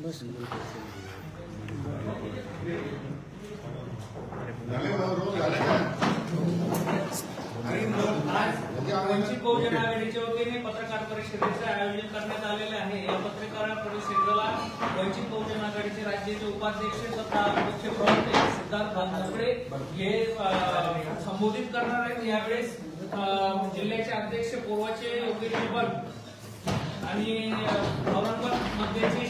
बस झाले वंचित बहुजन आघाडीच्या वतीने पत्रकार परिषदेचे आयोजन करण्यात आलेले आहे. या पत्रकार परिषदेला वंचित बहुजन आघाडीचे राज्याचे उपाध्यक्ष तथा मुख्य प्रवक्ते सिद्धार्थ भानगडे हे संबोधित करणार आहेत. यावेळेस जिल्ह्याचे अध्यक्ष पूर्वाचे योगेश आणि अ, औरंगाबाद मध्येचे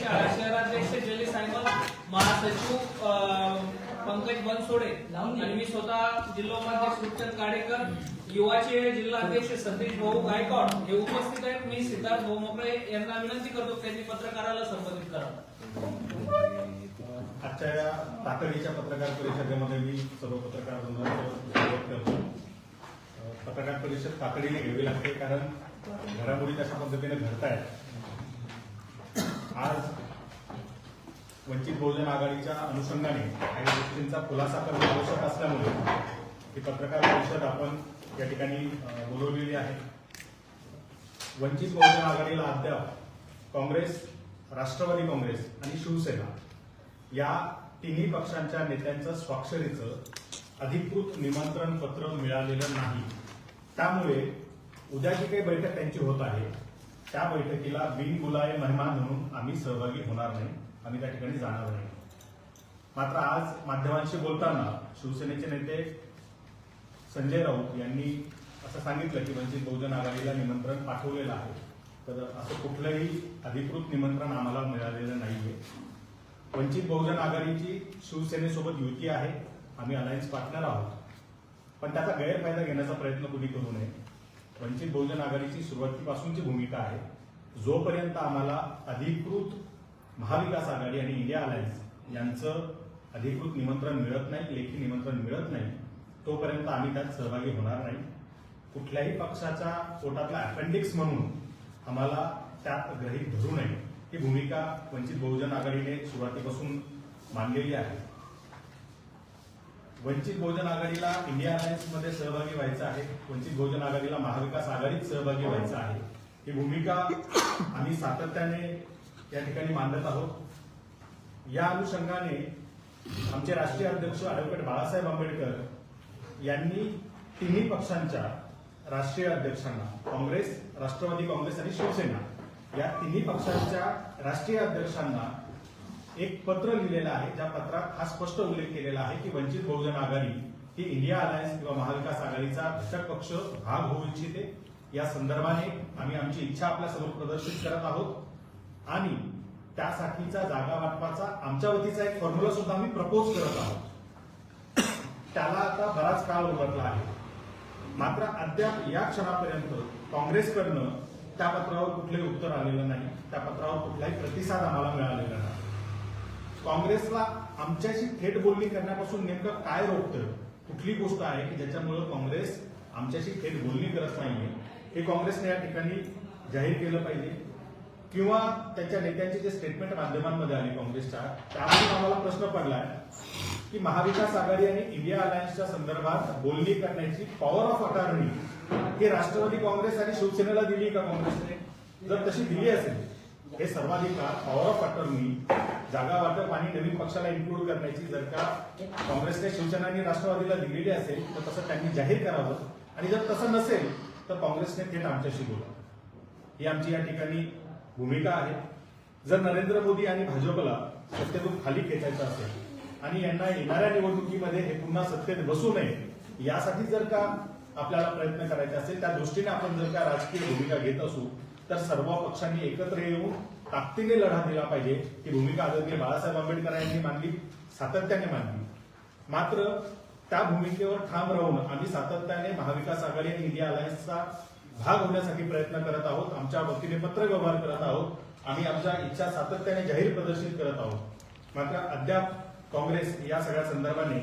महासचिव पंकज बनसोडे आणि मी स्वतः जिल्हा उपाध्यक्ष रुपचंद काडेकर युवाचे जिल्हाध्यक्ष सतीश भाऊ गायकवाड हे उपस्थित आहेत. मी सिद्धार्थ भाऊ मोकळे यांना विनंती करतो त्यांनी पत्रकाराला संबोधित करावं आजच्या या तातडीच्या पत्रकार परिषदेमध्ये मी सर्व पत्रकार करतो. पत्रकार परिषद तातडीने घ्यावी लागते कारण घडामोडी कशा पद्धतीने घडत आहेत आज वंचित बहुजन आघाडीच्या अनुषंगाने काही गोष्टींचा खुलासा करणं आवश्यक असल्यामुळे ही पत्रकार परिषद आपण या ठिकाणी बोलवलेली आहे. वंचित बहुजन आघाडीला अद्याप काँग्रेस राष्ट्रवादी काँग्रेस आणि शिवसेना या तिन्ही पक्षांच्या नेत्यांचं स्वाक्षरीचं अधिकृत निमंत्रण पत्र मिळालेलं नाही. त्यामुळे उद्या जी काही बैठक त्यांची होत आहे त्या बैठकीला बिनबुलाय मेहमान म्हणून आम्ही सहभागी होणार नाही. आम्ही त्या ठिकाणी जाणार नाही. मात्र आज माध्यमांशी बोलताना शिवसेनेचे नेते संजय राऊत यांनी असं सांगितलं की वंचित बहुजन आघाडीला निमंत्रण पाठवलेलं आहे. तर असं कुठलंही अधिकृत निमंत्रण आम्हाला मिळालेलं नाहीये. वंचित बहुजन आघाडीची शिवसेनेसोबत युती आहे. आम्ही अलायन्स पार्टनर आहोत. पण त्याचा गैरफायदा घेण्याचा प्रयत्न कुणी करू नये. वंचित बहुजन आघाडीची सुरुवातीपासूनची भूमिका आहे. जोपर्यंत आम्हाला अधिकृत महाविकास आघाडी आणि इंडिया अलायन्स यांचं अधिकृत निमंत्रण मिळत नाही लेखी निमंत्रण मिळत नाही तोपर्यंत आम्ही त्यात सहभागी होणार नाही. कुठल्याही पक्षाच्या पोटातला अपेंडिक्स म्हणून आम्हाला त्यात ग्रहित धरू नये. ही भूमिका वंचित बहुजन आघाडीने सुरुवातीपासून मांडलेली आहे. वंचित बहुजन आघाडीला इंडिया अलायन्समध्ये सहभागी व्हायचं आहे. वंचित बहुजन आघाडीला महाविकास आघाडीत सहभागी व्हायचं आहे. ही भूमिका आम्ही सातत्याने या ठिकाणी मांडत आहोत. या अनुषंगाने आमचे राष्ट्रीय अध्यक्ष ऍडव्होकेट बाळासाहेब आंबेडकर यांनी तिन्ही पक्षांच्या राष्ट्रीय अध्यक्षांना काँग्रेस राष्ट्रवादी काँग्रेस आणि शिवसेना या तिन्ही पक्षांच्या राष्ट्रीय अध्यक्षांना एक पत्र लिहिलेलं आहे. ज्या पत्रात हा स्पष्ट उल्लेख केलेला आहे की वंचित बहुजन आघाडी ही इंडिया अलायन्स किंवा महाविकास आघाडीचा घटक पक्ष भाग होऊ इच्छिते. या संदर्भाने आम्ही आमची इच्छा आपल्यासमोर प्रदर्शित करत आहोत. आणि त्यासाठीचा जागा वाटपाचा आमच्या वतीचा एक फॉर्म्युला सुद्धा आम्ही प्रपोज करत आहोत. त्याला आता बराच काळ उलटला आहे. मात्र अद्याप या क्षणापर्यंत काँग्रेसकडनं त्या पत्रावर कुठलंही उत्तर आलेलं नाही. त्या पत्रावर कुठलाही प्रतिसाद आम्हाला मिळालेला नाही. काँग्रेसला आमच्याशी थेट बोलणी करण्यापासून नेमकं काय रोखतं? कुठली गोष्ट आहे की ज्याच्यामुळे काँग्रेस आमच्याशी थेट बोलणी करत नाहीये? हे काँग्रेसने या ठिकाणी जाहीर केलं पाहिजे. किंवा त्यांच्या नेत्यांचे जे स्टेटमेंट माध्यमांमध्ये आले काँग्रेसच्या त्यामधून आम्हाला प्रश्न पडलाय की महाविकास आघाडी आणि इंडिया अलायन्सच्या संदर्भात बोलणी करण्याची पॉवर ऑफ अटॉर्नी हे राष्ट्रवादी काँग्रेस आणि शिवसेनेला दिली का काँग्रेसने? जर तशी दिली असेल हे सर्वाधिकार पॉवर ऑफ अटॉर्नी जागा वाटप आणि नवीन पक्षाला इन्क्लूड करण्याची जर का काँग्रेसने शिवसेना आणि राष्ट्रवादीला दिलेली असेल तर तसं त्यांनी जाहीर करावं. आणि जर तसं नसेल तर काँग्रेसने थेट आमच्याशी बोलावं. ही आमची या ठिकाणी भूमिका आहे. जर नरेंद्र मोदी आणि भाजपला सत्तेतून खाली खेचायचं असेल आणि यांना येणाऱ्या निवडणुकीमध्ये हे पुन्हा सत्तेत बसू नये यासाठी जर का आपल्याला प्रयत्न करायचे असेल त्या दृष्टीने आपण जर का राजकीय भूमिका घेत असू तर सर्व पक्षांनी एकत्र येऊन ताकदीने लढा दिला पाहिजे ही भूमिका आदरणीय बाळासाहेब आंबेडकर यांनी मांडली सातत्याने मांडली मात्र त्या भूमिकेवर ठाम राहून आम्ही सातत्याने महाविकास आघाडी आणि इंडिया अलायन्सचा भाग होण्यासाठी प्रयत्न करत आहोत. आमच्या वतीने पत्र व्यवहार करत आहोत. आम्ही आमच्या इच्छा सातत्याने जाहीर प्रदर्शित करत आहोत. मात्र अद्याप काँग्रेस या सगळ्या संदर्भाने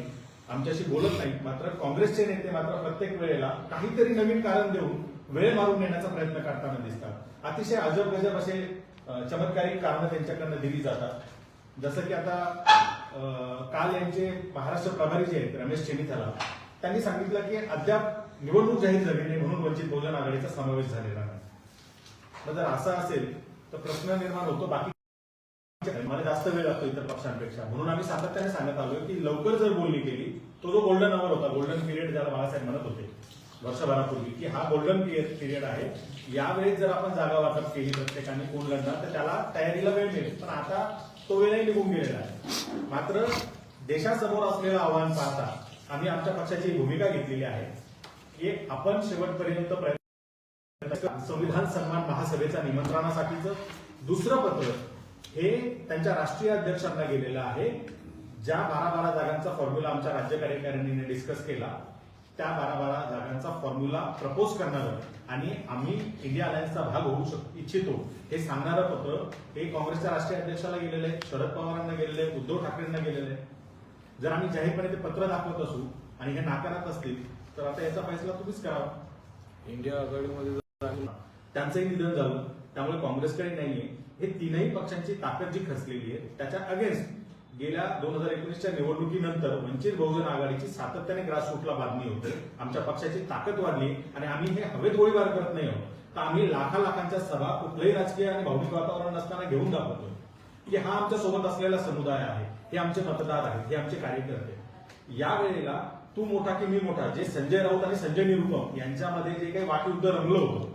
आमच्याशी बोलत नाही. मात्र काँग्रेसचे नेते मात्र प्रत्येक वेळेला काहीतरी नवीन कारण देऊन वेळ मारून नेण्याचा प्रयत्न करताना दिसतात. अतिशय अजब गजब असे चमत्कारिक कारणं त्यांच्याकडनं दिली जातात. जसं की आता काल यांचे महाराष्ट्र प्रभारी जे आहेत रमेश चेनिथला त्यांनी सांगितलं की अद्याप निवडणूक जाहीर झाली नाही म्हणून वंचित बहुजन आघाडीचा समावेश झालेला नाही. जर असं असेल तर प्रश्न निर्माण होतो बाकी मला जास्त वेळ लागतो इतर पक्षांपेक्षा. म्हणून आम्ही सातत्याने सांगत आलो की लवकर जर बोलणी केली तो जो गोल्डन अवर होता गोल्डन पिरियड ज्याला बाळासाहेब म्हणत होते वर्षभरापूर्वी की हा गोल्डन पिरियड आहे. यावेळेस जर आपण जागा वाटप केली प्रत्येकाने कोण लढणार तर त्याला तयारीला वेळ मिळेल. पण आता तो वेळही निघून गेलेला आहे. मात्र देशासमोर असलेलं आव्हान पाहता आम्ही आमच्या पक्षाची भूमिका घेतलेली आहे. की आपण शेवटपर्यंत प्रयत्न संविधान सन्मान महासभेच्या निमंत्रणासाठीचं दुसरं पत्र हे त्यांच्या राष्ट्रीय अध्यक्षांना गेलेलं आहे. ज्या बारा बारा जागांचा फॉर्म्युला आमच्या राज्य कार्यकारिणीने डिस्कस केला त्या बारा बारा जागांचा फॉर्म्युला प्रपोज करणारं आणि आम्ही इंडिया अलायन्सचा भाग होऊ शक इच्छितो. हे सांगणारं पत्र हे काँग्रेसच्या राष्ट्रीय अध्यक्षाला गेलेलं आहे शरद पवारांना गेलेलं आहे उद्धव ठाकरेंना गेलेलं आहे. जर आम्ही जाहीरपणे ते पत्र दाखवत असू आणि हे नाकारत असतील तर आता याचा फैसला तुम्हीच करावा इंडिया आघाडीमध्ये त्यांचंही निधन झालं. त्यामुळे काँग्रेसकडे नाहीये. हे तीनही पक्षांची ताकद जी खचलेली आहे त्याच्या अगेन्स्ट गेल्या दोन हजार एकोणीसच्या निवडणुकीनंतर वंचित बहुजन आघाडीची सातत्याने ग्रासरूटला बांधणी होते. आमच्या पक्षाची ताकद वाढली आणि आम्ही हे हवेत गोळीबार करत नाही आहोत. तर आम्ही लाखा लाखांच्या सभा कुठलंही राजकीय आणि भावनिक वातावरण असताना घेऊन दाखवतोय की हा आमच्यासोबत असलेला समुदाय आहे हे आमचे मतदार आहेत हे आमचे कार्यकर्ते. या वेळेला तू मोठा की मी मोठा? जे संजय राऊत आणि संजय निरुपम यांच्यामध्ये जे काही वाकयुद्ध रंगलं होतं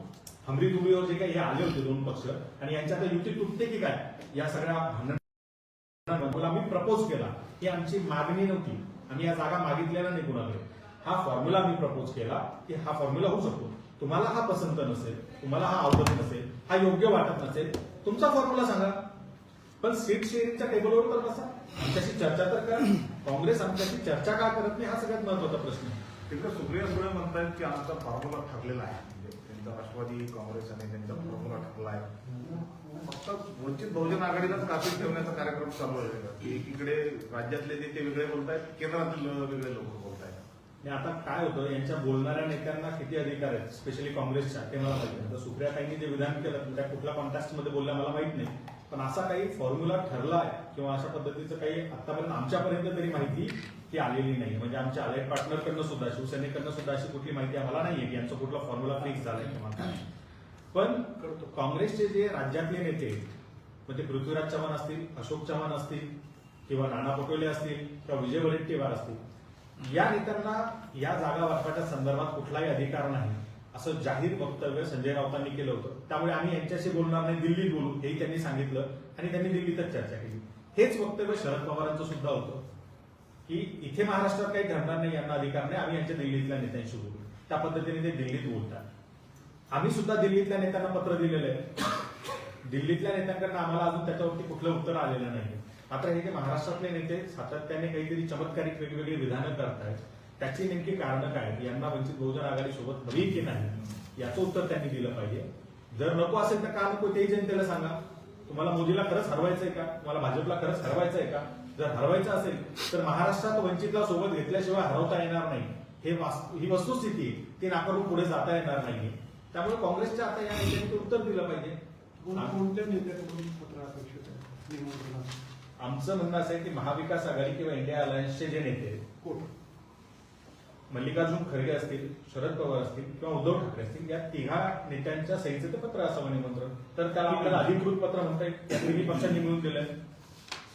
हमरी दुबीवर जे काही हे आले होते दोन पक्ष आणि यांच्यात युती तुटते की काय? या सगळ्या भांडण आम्ही प्रपोज केला. ही आमची मागणी नव्हती. आम्ही या जागा मागितलेल्या नाही कुणाकडे. हा फॉर्म्युला आम्ही प्रपोज केला की हा फॉर्म्युला होऊ शकतो. तुम्हाला हा पसंत नसेल तुम्हाला हा आवडत नसेल हा योग्य वाटत नसेल तुमचा फॉर्म्युला सांगा. पण सीट शेअरिंगच्या टेबलवर तर बसा. आमच्याशी चर्चा तर करा. काँग्रेस आमच्याशी चर्चा का करत नाही? हा सगळ्यात महत्त्वाचा प्रश्न. तिकडे सुप्रिया सुळे म्हणतायत की आमचा फॉर्म्युला ठरलेला आहे. म्हणजे त्यांचा राष्ट्रवादी काँग्रेस आणि त्यांचा फॉर्म्युला ठरला आहे. फक्त वंचित बहुजन आघाडीलाच कापीत ठेवण्याचा कार्यक्रम चालू आहे? एकीकडे राज्यातले नेते वेगळे बोलतायत केंद्रातील वेगळे लोक बोलतायत. आणि आता काय होतं? यांच्या बोलणाऱ्या नेत्यांना किती अधिकार आहेत? स्पेशली काँग्रेसच्या ते मला माहिती नाही. आता सुप्रियाताईंनी जे विधान केलं त्या कुठल्या कॉन्टॅक्टमध्ये बोलल्या मला माहीत नाही. पण असा काही फॉर्म्युला ठरला आहे किंवा अशा पद्धतीचं काही आतापर्यंत आमच्यापर्यंत तरी माहिती ही आलेली नाही. म्हणजे आमच्या अलाइड पार्टनरकडनं सुद्धा शिवसेनेकडनं सुद्धा अशी कुठली माहिती आम्हाला नाहीये की यांचा कुठला फॉर्म्युला फिक्स झालाय किंवा पण काँग्रेसचे जे राज्यातले नेते म्हणजे पृथ्वीराज चव्हाण असतील अशोक चव्हाण असतील किंवा नाना पटोले असतील किंवा विजय वडेट्टीवार असतील या नेत्यांना या जागा वाटपाच्या संदर्भात कुठलाही अधिकार नाही. असं जाहीर वक्तव्य संजय राऊतांनी केलं होतं. त्यामुळे आम्ही यांच्याशी बोलणार नाही दिल्लीत बोलू हेही त्यांनी सांगितलं आणि त्यांनी दिल्लीतच चर्चा केली. हेच वक्तव्य शरद पवारांचं सुद्धा होतं. की इथे महाराष्ट्रात काही घडणार नाही यांना अधिकार नाही आम्ही यांच्या दिल्लीतल्या नेत्यांशी बोलू. त्या पद्धतीने ते दिल्लीत बोलतात. आम्ही सुद्धा दिल्लीतल्या नेत्यांना पत्र दिलेलं आहे. दिल्लीतल्या नेत्यांकडनं आम्हाला अजून त्याच्यावरती कुठलं उत्तर आलेलं नाही मात्र हे जे महाराष्ट्रातले नेते सातत्याने काहीतरी चमत्कारिक वेगवेगळी विधानं करतायत त्याची नेमकी कारणं काय? यांना वंचित बहुजन आघाडी सोबत हवी की नाही? याचं उत्तर त्यांनी दिलं पाहिजे. जर नको असेल तर का नको तेही जनतेला सांगा. तुम्हाला मोदीला खरंच हरवायचंय का? तुम्हाला भाजपला खरंच हरवायचंय का? जर हरवायचं असेल तर महाराष्ट्रात वंचितला सोबत घेतल्याशिवाय हरवता येणार नाही. हे वास्तु- ही वस्तुस्थिती आहे. ती नाकारून पुढे जाता येणार नाही त्यामुळे काँग्रेसच्या आता या नेत्यांनी ते उत्तर दिलं पाहिजे. कोणत्या नेत्याकडून पत्र अपेक्षित आहे? आमचं म्हणणं असं आहे की महाविकास आघाडी किंवा इंडिया अलायन्सचे जे नेते? मल्लिकार्जुन खरगे असतील शरद पवार असतील किंवा उद्धव ठाकरे असतील या तिघा नेत्यांच्या सहीचं ते पत्र असावं निमंत्रण. तर त्याला आपल्याला अधिकृत पत्र म्हणता येईल. तिन्ही पक्षांनी मिळून दिलंय.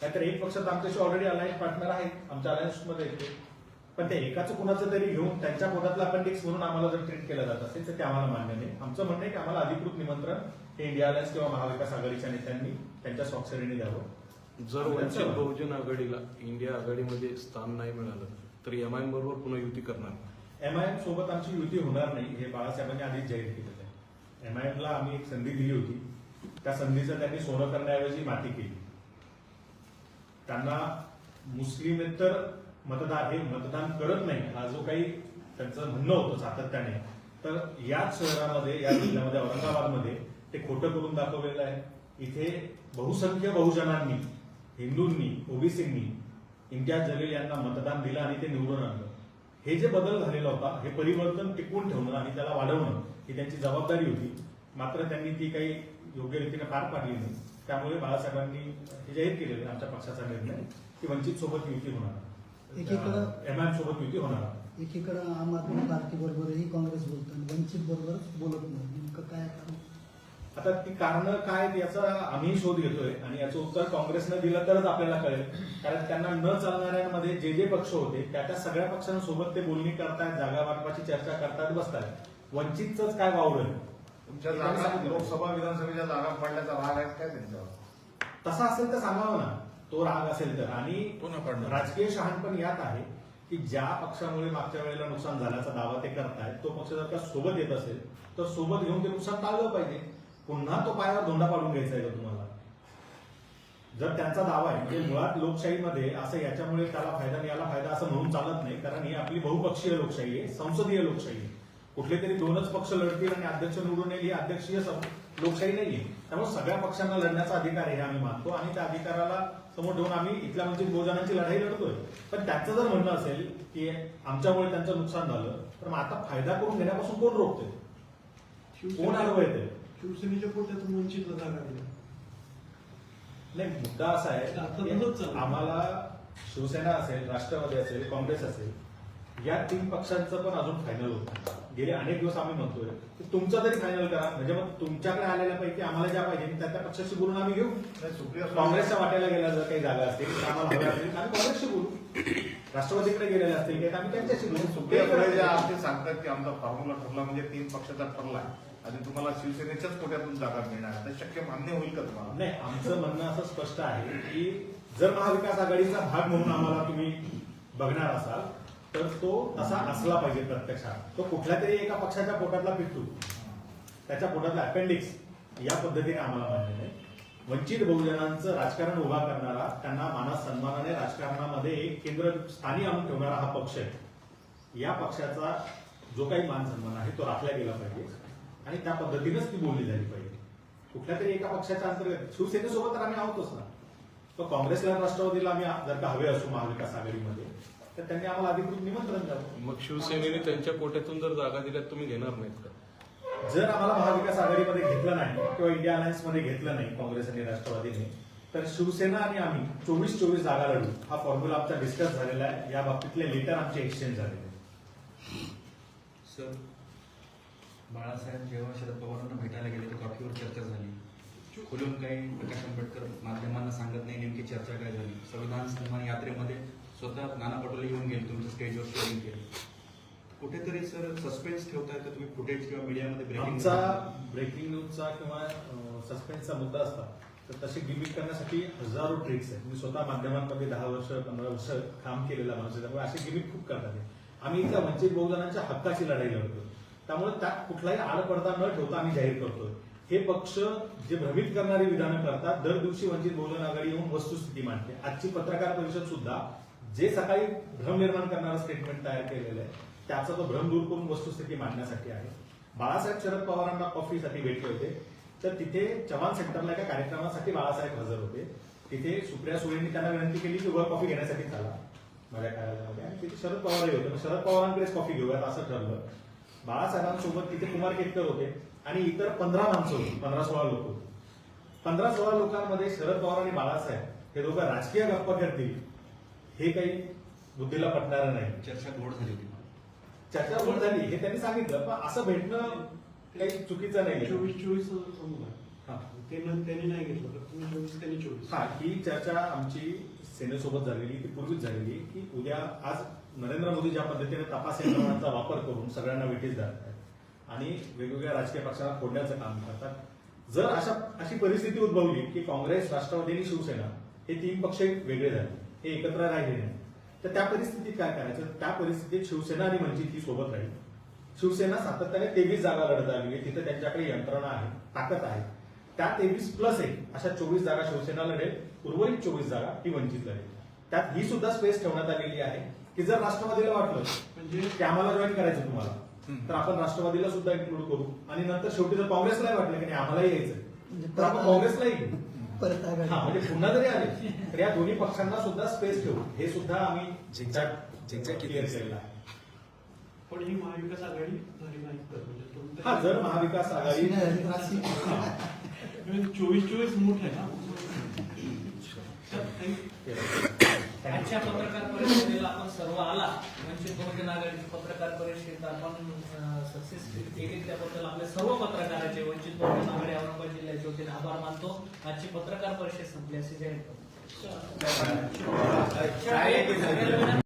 नाहीतर एक पक्ष तर आमच्याशी ऑलरेडी अलायन्स पार्टनर आहेत आमच्या अलायन्समध्ये येते. पण ते एकाच कुणाचं तरी घेऊन त्यांच्या पोटातला अपेंडिक्स म्हणून आम्हाला जर ट्रीट केलं जात असेल तर ते आम्हाला मान्य नाही. आमचं म्हणणं आहे की आम्हाला अधिकृत निमंत्रण हे इंडिया अलायन्स किंवा महाविकास आघाडीच्या नेत्यांनी त्यांच्या स्वाक्षरीने द्यावं. जर वंचित बहुजन आघाडीला इंडिया आघाडीमध्ये स्थान नाही मिळालं तर एम आय बरोबर पुन्हा युती करणार एमआयएम सोबत आमची युती होणार नाही हे बाळासाहेबांनी आधीच जाहीर केलेलं आहे. एमआयएम ला आम्ही एक संधी दिली होती. त्या संधीचं त्यांनी सोनं करण्याऐवजी माती केली. त्यांना मुस्लिमेतर मतदार हे मतदान करत नाही हा जो काही त्यांचं म्हणणं होतं सातत्याने तर याच शहरामध्ये या जिल्ह्यामध्ये औरंगाबादमध्ये ते खोटं करून दाखवलेलं आहे. इथे बहुसंख्य बहुजनांनी हिंदूंनी ओबीसींनी इम्तियाज जलील यांना मतदान दिलं आणि ते निवडून आणलं. हे जे बदल झालेला होता हे परिवर्तन टिकवून ठेवणं आणि त्याला वाढवणं ही त्यांची जबाबदारी होती. मात्र त्यांनी ती काही योग्य रीतीने पार पाडली नाही. त्यामुळे बाळासाहेबांनी हे जाहीर केलेलं आहे आमच्या पक्षाचा निर्णय की वंचित सोबत युती होणार. एकीकडं- एमआयएम सोबत युती होणार. एकीकडं आम आदमी पार्टी बरोबरही काँग्रेस बोलतं आणि वंचित बरोबरच बोलत नाही. नेमकं काय आता ती कारणं काय आहेत याचा आम्ही शोध घेतोय आणि याचं उत्तर काँग्रेसनं दिलं तरच आपल्याला कळेल. कारण त्यांना न चालणाऱ्यांमध्ये जे जे पक्ष होते त्या त्या सगळ्या पक्षांसोबत ते बोलणी करतायत जागा वाटपाची चर्चा करतायत बसतायत. वंचितच काय वावलं तुमच्या जागा लोकसभा विधानसभेच्या जागा पडल्याचा राग आहे काय त्यांच्यावर? तसा असेल तर सांगावं ना. तो राग असेल तर. आणि. राजकीय शहाणपण यात आहे की ज्या पक्षामुळे मागच्या वेळेला नुकसान झाल्याचा दावा ते करतायत तो पक्ष जर का सोबत येत असेल तर सोबत घेऊन ते नुकसान टाळलं पाहिजे. पुन्हा तो पायावर धोंडा पाडून घ्यायचा आहे का तुम्हाला? जर त्यांचा दावा आहे म्हणजे मुळात लोकशाहीमध्ये असं याच्यामुळे त्याला फायदा याला फायदा असं म्हणून चालत नाही कारण ही आपली बहुपक्षीय लोकशाही आहे संसदीय लोकशाही आहे. कुठले तरी दोनच पक्ष लढतील आणि अध्यक्ष निवडून येईल ही अध्यक्षीय लोकशाही नाहीये त्यामुळे सगळ्या पक्षांना लढण्याचा अधिकार आहे हे आम्ही मानतो आणि त्या अधिकाराला समोर ठेवून आम्ही इथल्या म्हणजे बहुजनांची लढाई लढतोय. पण त्यांचं जर म्हणणं असेल की आमच्यामुळे त्यांचं नुकसान झालं तर मग आता फायदा करून घेण्यापासून कोण रोखतोय? कोण अडवं येते शिवसेनेच्या पोट्यातून वंचितला जागा दिल्या नाही? मुद्दा असा आहे. आम्हाला शिवसेना असेल राष्ट्रवादी असेल काँग्रेस असेल या तीन पक्षांचं पण अजून फायनल होत. गेले अनेक दिवस आम्ही म्हणतोय की तुमचं तरी फायनल करा. म्हणजे मग तुमच्याकडे आलेल्यापैकी आम्हाला ज्या पाहिजे त्या त्या पक्षाशी बोलून आम्ही घेऊ. काँग्रेसच्या वाट्याला गेल्या जर काही जागा असतील तर आम्हाला हव्या असतील आम्ही काँग्रेसशी बोलू. राष्ट्रवादीकडे गेलेल्या असतील आम्ही त्यांच्याशी बोलू. सुप्रिया सांगतात की आमचा फॉर्म्युला ठरला म्हणजे तीन पक्षाचा ठरला. आणि तुम्हाला शिवसेनेच्याच कोट्यातून जागा मिळणार तर शक्य मान्य होईल का तुम्हाला? नाही आमचं म्हणणं असं स्पष्ट आहे की जर महाविकास आघाडीचा भाग म्हणून आम्हाला तुम्ही बघणार असाल तर तो तसा असला पाहिजे प्रत्यक्षात. तो कुठल्या तरी एका पक्षाच्या पोटातला पिट्टू. त्याच्या पोटातला अपेंडिक्स या पद्धतीने आम्हाला मान्य नाही. वंचित बहुजनांचं राजकारण उभा करणारा त्यांना मानस सन्मानाने राजकारणामध्ये एक केंद्र स्थानी आणून ठेवणारा हा पक्ष आहे. या पक्षाचा जो काही मान सन्मान आहे तो राखला गेला पाहिजे. आणि त्या पद्धतीनेच ती बोलली झाली पाहिजे. कुठल्या तरी एका पक्षाच्या अंतर्गत शिवसेनेसोबत तर आम्ही आहोतच ना. तर काँग्रेसला राष्ट्रवादीला आम्ही जर का हवे असू महाविकास आघाडीमध्ये तर त्यांनी आम्हाला अधिकृत निमंत्रण द्यावं. मग शिवसेनेने त्यांच्या कोट्यातून जर जागा दिल्या तुम्ही घेणार नाहीत का? जर आम्हाला महाविकास आघाडीमध्ये घेतलं नाही किंवा इंडिया अलायन्समध्ये घेतलं नाही काँग्रेस आणि राष्ट्रवादीने तर शिवसेना आणि आम्ही चोवीस चोवीस जागा लढू. हा फॉर्म्युला आमचा डिस्कस झालेला आहे. या बाबतीतले लेटर आमचे एक्सचेंज झालेले आहेत. सर बाळासाहेब जेव्हा शरद पवारांना भेटायला गेले तर कॉफीवर चर्चा झाली. खुलून काही प्रकाश आंबेडकर माध्यमांना सांगत नाही नेमकी चर्चा काय झाली. संविधान सन्मान यात्रेमध्ये स्वतः नाना पटोले येऊन गेले तुमच्या स्टेजवर शेअरिंग केली. कुठेतरी सर सस्पेन्स ठेवताय तर तुम्ही फुटेज किंवा मीडियामध्ये ब्रेकिंगचा ब्रेकिंग न्यूजचा किंवा सस्पेन्सचा मुद्दा असता. तर तशी गिमिक करण्यासाठी हजारो ट्रिक्स आहेत. मी स्वतः माध्यमांमध्ये दहा वर्ष पंधरा वर्ष काम केलेला माणूस त्यामुळे असे गिमिक खूप करतात आम्ही इथल्या वंचित बहुजनांच्या हक्काची लढाई लढतो. त्यामुळे त्यात कुठलाही आडपडदा न ठेवता आम्ही जाहीर करतोय. हे पक्ष जे भ्रमित करणारी विधानं करतात दर दिवशी वंचित बहुजन आघाडी येऊन वस्तुस्थिती मांडते. आजची पत्रकार परिषद सुद्धा जे सकाळी भ्रम निर्माण करणारं स्टेटमेंट तयार केलेलं आहे त्याचा तो भ्रम दूर करून वस्तुस्थिती मांडण्यासाठी आहे. बाळासाहेब शरद पवारांना कॉफीसाठी भेटले होते. तर तिथे चव्हाण सेंटरला एका कार्यक्रमासाठी बाळासाहेब हजर होते. तिथे सुप्रिया सुळेंनी त्यांना विनंती केली की वर कॉफी घेण्यासाठी चला. माझ्या कार्यालयामध्ये आणि तिथे शरद पवारही होते. शरद पवारांकडेच कॉफी घेऊयात असं ठरलं. बाळासाहेबांसोबत तिथे कुमार केतकर होते आणि इतर पंधरा माणसं होती पंधरा सोळा लोक होती. पंधरा सोळा लोकांमध्ये शरद पवार आणि बाळासाहेब हे दोघं राजकीय गप्पा करतील हे काही बुद्धीला पटणारं नाही. चर्चा गोड झाली होती. चर्चा होत झाली हे त्यांनी सांगितलं पण असं भेटणं काही चुकीचं नाही चोवीस चोवीस हा. त्यांनी नाही घेतलं तर तुम्ही चोवीस त्यांनी चोवीस. हा ही चर्चा आमची सेनेसोबत झालेली ती पूर्वीच झालेली की उद्या आज नरेंद्र मोदी ज्या पद्धतीने तपास यंत्रणांचा वापर करून सगळ्यांना वेटीस धरतात आणि वेगवेगळ्या राजकीय पक्षांना फोडण्याचं काम करतात जर अशा अशी परिस्थिती उद्भवली की काँग्रेस राष्ट्रवादी आणि शिवसेना हे तीन पक्ष वेगळे झाले हे एकत्र राहिले नाही तर त्या परिस्थितीत काय करायचं? त्या परिस्थितीत शिवसेना आणि वंचित ही सोबत राहील. शिवसेना सातत्याने तेवीस जागा लढत आली आहे तिथे त्यांच्याकडे यंत्रणा आहे ताकद आहे. त्या तेवीस प्लस एक अशा चोवीस जागा शिवसेना लढेल उर्वरित चोवीस जागा ही वंचित लढेल. त्यात ही सुद्धा स्पेस ठेवण्यात आलेली आहे. की जर राष्ट्रवादीला वाटलं म्हणजे की आम्हाला जॉईन करायचं तुम्हाला तर आपण राष्ट्रवादीला सुद्धा इन्क्लूड करू. आणि नंतर शेवटी जर काँग्रेसलाही वाटलं की नाही आम्हालाही यायचं तर आपण काँग्रेसलाही घेऊ परत आघाडी. हा म्हणजे पुन्हा जरी आले तर या दोन्ही पक्षांना सुद्धा स्पेस ठेवू. हे सुद्धा आम्ही क्लिअर? केलेलं आहे. पण ही महाविकास आघाडी झाली नाही तर म्हणजे हा जर महाविकास आघाडी म्हणजे चोवीस चोवीस मूठ आहे ना. आजच्या पत्रकार परिषदेला आपण सर्व आला. वंचित बहुजन आघाडीची पत्रकार परिषद आपण सक्सेस केली त्याबद्दल आपले सर्व पत्रकाराचे वंचित बहुजन आघाडी औरंगाबाद जिल्ह्याचे वतीने आभार मानतो. आजची पत्रकार परिषद संपली असे जाहीर करतो